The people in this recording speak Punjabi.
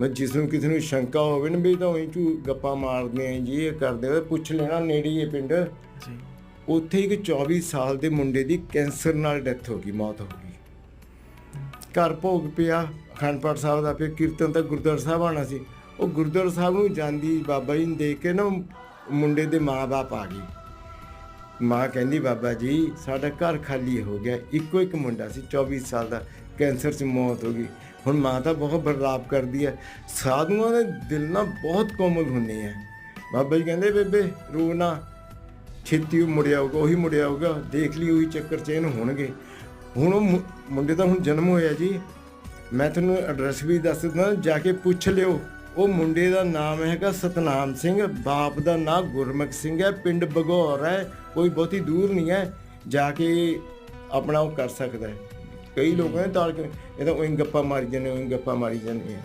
ਮੈਂ ਜਿਸ ਨੂੰ ਕਿਸੇ ਨੂੰ ਸ਼ੰਕਾ ਹੋਵੇ ਨਾ ਵੀ ਤਾਂ ਉਹੀ ਝੂ ਗੱਪਾਂ ਮਾਰਦੇ ਆ ਜੀ ਇਹ ਕਰਦੇ ਆ ਪੁੱਛ ਲੈਣਾ ਨੇੜੇ ਹੀ ਪਿੰਡ। ਜੀ। ਉੱਥੇ ਇੱਕ 24 ਸਾਲ ਦੇ ਮੁੰਡੇ ਦੀ ਕੈਂਸਰ ਨਾਲ ਡੈਥ ਹੋ ਗਈ ਮੌਤ ਹੋ ਗਈ। ਘਰ ਭੋਗ ਪਿਆ ਅਖੰਡ ਪਾਠ ਸਾਹਿਬ ਦਾ ਫਿਰ ਕੀਰਤਨ ਤਾਂ ਗੁਰਦੁਆਰਾ ਸਾਹਿਬ ਆਣਾ ਸੀ। ਉਹ ਗੁਰਦੁਆਰਾ ਸਾਹਿਬ ਨੂੰ ਜਾਂਦੀ ਬਾਬਾ ਜੀ ਨੂੰ ਦੇਖ ਕੇ ਨਾ ਮੁੰਡੇ ਦੇ ਮਾਂ-ਬਾਪ ਆ ਗਏ। ਮਾਂ ਕਹਿੰਦੀ, ਬਾਬਾ ਜੀ, ਸਾਡਾ ਘਰ ਖਾਲੀ ਹੋ ਗਿਆ। ਇੱਕੋ ਇੱਕ ਮੁੰਡਾ ਸੀ 24 ਸਾਲ ਦਾ। ਕੈਂਸਰ 'ਚ ਮੌਤ ਹੋ ਗਈ। ਹੁਣ ਮਾਂ ਤਾਂ ਬਹੁਤ ਬਰਲਾਪ ਕਰਦੀ ਹੈ। ਸਾਧੂਆਂ ਦੇ ਦਿਲ ਨਾ ਬਹੁਤ ਕੋਮਲ ਹੁੰਦੇ ਆ ਬਾਬਾ ਜੀ ਕਹਿੰਦੇ, ਬੇਬੇ, ਰੋ ਨਾ। ਛੇਤੀ ਉਹ ਮੁੜਿਆ ਆਊਗਾ, ਉਹੀ ਮੁੜਿਆ ਆਊਗਾ। ਦੇਖ ਲਈ, ਉਹੀ ਚੱਕਰ ਚ ਹੋਣਗੇ। ਹੁਣ ਉਹ ਮੁੰਡੇ ਦਾ ਹੁਣ ਜਨਮ ਹੋਇਆ ਜੀ। ਮੈਂ ਤੁਹਾਨੂੰ ਐਡਰੈਸ ਵੀ ਦੱਸ ਦਿੰਦਾ, ਜਾ ਕੇ ਪੁੱਛ ਲਿਓ। ਉਹ ਮੁੰਡੇ ਦਾ ਨਾਮ ਹੈਗਾ ਸਤਨਾਮ ਸਿੰਘ ਬਾਪ ਦਾ ਨਾਮ ਗੁਰਮੁਖ ਸਿੰਘ ਹੈ ਪਿੰਡ ਬਗੌਰ ਹੈ ਕੋਈ ਬਹੁਤੀ ਦੂਰ ਨਹੀਂ ਹੈ ਜਾ ਕੇ ਆਪਣਾ ਉਹ ਕਰ ਸਕਦਾ ਹੈ। ਕਈ ਲੋਕ ਨੇ ਤਾਲ ਕੇ ਇਹ ਤਾਂ ਉਹੀ ਗੱਪਾਂ ਮਾਰੀ ਜਾਂਦੇ ਉਹੀ ਗੱਪਾਂ ਮਾਰੀ ਜਾਂਦੇ ਆ।